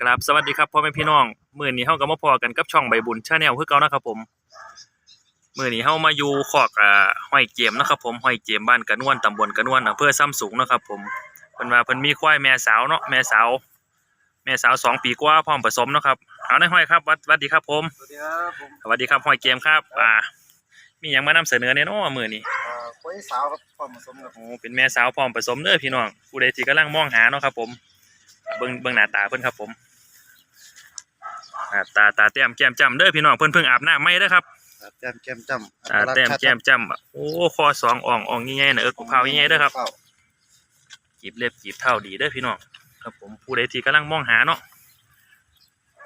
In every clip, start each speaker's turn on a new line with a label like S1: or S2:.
S1: กราบสวัสดีครับพ่อแม่พี่น้องมื้อนี้เฮาก็มาพอกันกับช่องใบบุญชาแนลคือเก่านะครับผมมื้อนี้เฮามาอยู่คอกอ่าห้อยเกมนะครับผมห้อยเกมบ้านกระนวนตำบลกระนวนอำเภอซ้ำสูงนะครับผมเพิ่นว่าเพิ่นมีควายแม่สาวเนาะแม่สาว แม่สาวสองปีกว่าพร้อมผสมเนาะครับเอาในายห้อยครับหวัดหวัดดีครับผม
S2: สวัสดีครับผม
S1: สวัสดีครับห้อยเกมครับอ่ามีหยังมานำเสนอแน่เนาะมื้อนี้
S2: เอ่อคุยสาวครับความผสมกับ
S1: โอ้เป็นแม่สาวพร้อมผสมเด้อพี่น้องผู้ใดที่กำลังมองหาเนาะครับผมเบิ่งเบิ่งหน้าตาเพิ่นครับผม หน้าตาตาแต้มแก้มจ้ำเด้อพี่น้องเพิ่นเพิ่งอาบน้ำไม่เด้อครับ
S2: แก้มแก้มจ้ำ
S1: ตาแต้มแก้มจ้ำโอ้คอสองอ่องอ่องใหญ่ๆน่ะเอิกเผาใหญ่ๆเด้อครับจีบเล็บจีบเท่าดีเด้อพี่น้องครับผมผู้ใดที่กำลังมองหาเนาะ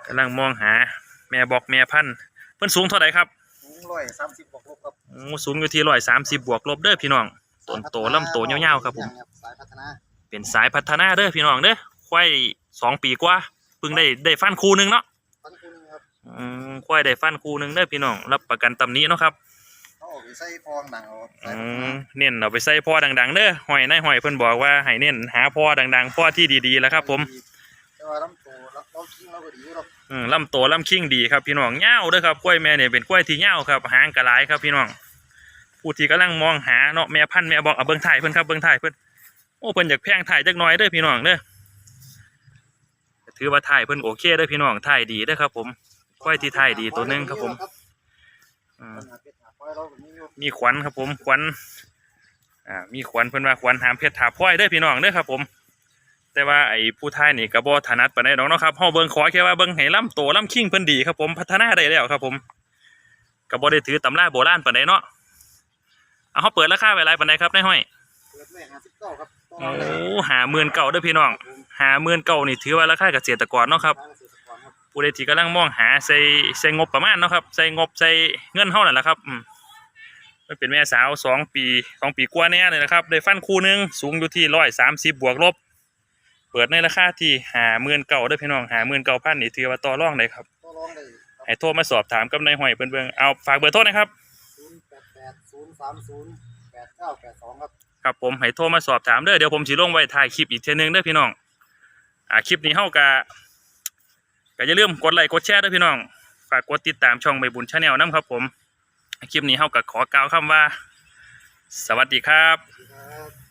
S1: กำลังมองหา แม่บอกแม่พันธุ์เพิ่นสูงเท่าไหร่ครับ
S2: สูงร้อยสามสิบบวกลบครับ
S1: โอ้สูงอยู่ที่ร้อยสามสิบบวกลบเด้อพี่น้องต้นโตลำโตยาวๆครับผม
S2: สายพัฒนา
S1: เป็นสายพัฒนาเด้อพี่น้องเด้อควายสองปีกว่าเพิ่งได้ได้ฟันคูหนึงเนาะ
S2: พันคูนึงครับ
S1: อืมควายได้ฟันคูหนึงเด้อพี่น้องรับประกันตำหนี้เนาะครับ
S2: เขาออกไปใส่ฟองหนังเอาสา
S1: อื
S2: ยพัฒนาม
S1: เน้นเอาไปใส่พ่อดังๆเด้อหอยนายหอยเพิ่นบอกว่าให้เน้นหาพ่อดังๆพ่อที่ดีๆแล้วครับ ผม
S2: แต่ว่าลำตัวเราเราทิ้งเราก็ดีอยู่หรอก
S1: อืมลำโตลำคิงดีครับพี่น้องเงาวเด้อครับกล้วยแม่เนี่ยเป็นกล้วยที่เงาวครับหางกระหลายครับพี่น้องผู้ที่กำลังมองหาเนาะแม่พันธุ์แม่บอกเอาเบิ่งถ่ายเพิ่นครับเบิ่งถ่ายเพิ่นโอ้เพิ่นอยากแพงถ่ายจักหน่อยเด้อพี่น้องเด้อ ถือว่าถ่ายเพิ่นโอเคเด้พี่น้องถ่ายดีเด้ครับ ผมกล้วยที่ถ่ายดีตัวหนึงครับผมมีขวัญครับผมขวัญอ่ามีขวัญเพิ่นว่าขวัญหามเพชรถาพ้อยเด้พี่น้องเด้อครับผม แต่ว่าไอ้ผู้ท้ายนี่ก็บ่ถนัดปานใดดอกเนาะครับเฮาเบิ่งขอแค่ว่าเบิ่งให้ล่ำโตล่ำคิงเพิ่นดีครับผมพัฒนาได้แล้วครับ ผมก็บ่ได้ถือตำราโบราณปานใดเนาะเอาเฮาเปิดราคาไว้หลายปานใดครับนายห้อย
S2: เปิดแม่ห้าสิบเก้าครับ
S1: โอ้
S2: ได้
S1: หาหมื่นเก่าเด้อพี่น้อง หาหมื่นเก่านี่ถือว่าราคาเกษตรกรเนาะครับ
S2: ทางเกษตรกรครับ
S1: ผู้ใดที่กำลังมองหาใส่ใส่งบประมาณเนาะครับใส่งบใส่เงินเท่านั่นแหละครับอืมมันเป็นแม่สาวสองปีสองปีกว่าแน่เลยนะครับได้ฟันคู่หนึงสูงอยู่ที่ร้อยสามสิบบวกลบ เปิดในราคาที่หาหมื่นเก่าเด้อพี่น้องหาหมื่นเก่าพันนี่ถือว่าต่อรองได้ครับ
S2: ต่อรองได้
S1: ให้โทรมาสอบถามกับนายห้อยเพิ่นเบิ่งเอาฝากเบอร์โทรนะครับ
S2: ศูนย์แปดแปดศูนย์สามศูนย์แปดเก้าแปดสองครับ
S1: ครับผมให้โทรมาสอบถามเด้อเดี๋ยวผมสิลงไว้ถ่ายคลิปอีกเทื่อนึงเด้อพี่น้อง อ่าคลิปนี้เฮากะก็อย่าลืมกดไลค์กดแชร์ด้วยพี่น้องฝากกดติดตามช่องใบบุญชาแนลนํครับผม คลิปนี้เฮากะขอกล่าวคำว่า สวัสดีครับ
S2: สวัสดีครับ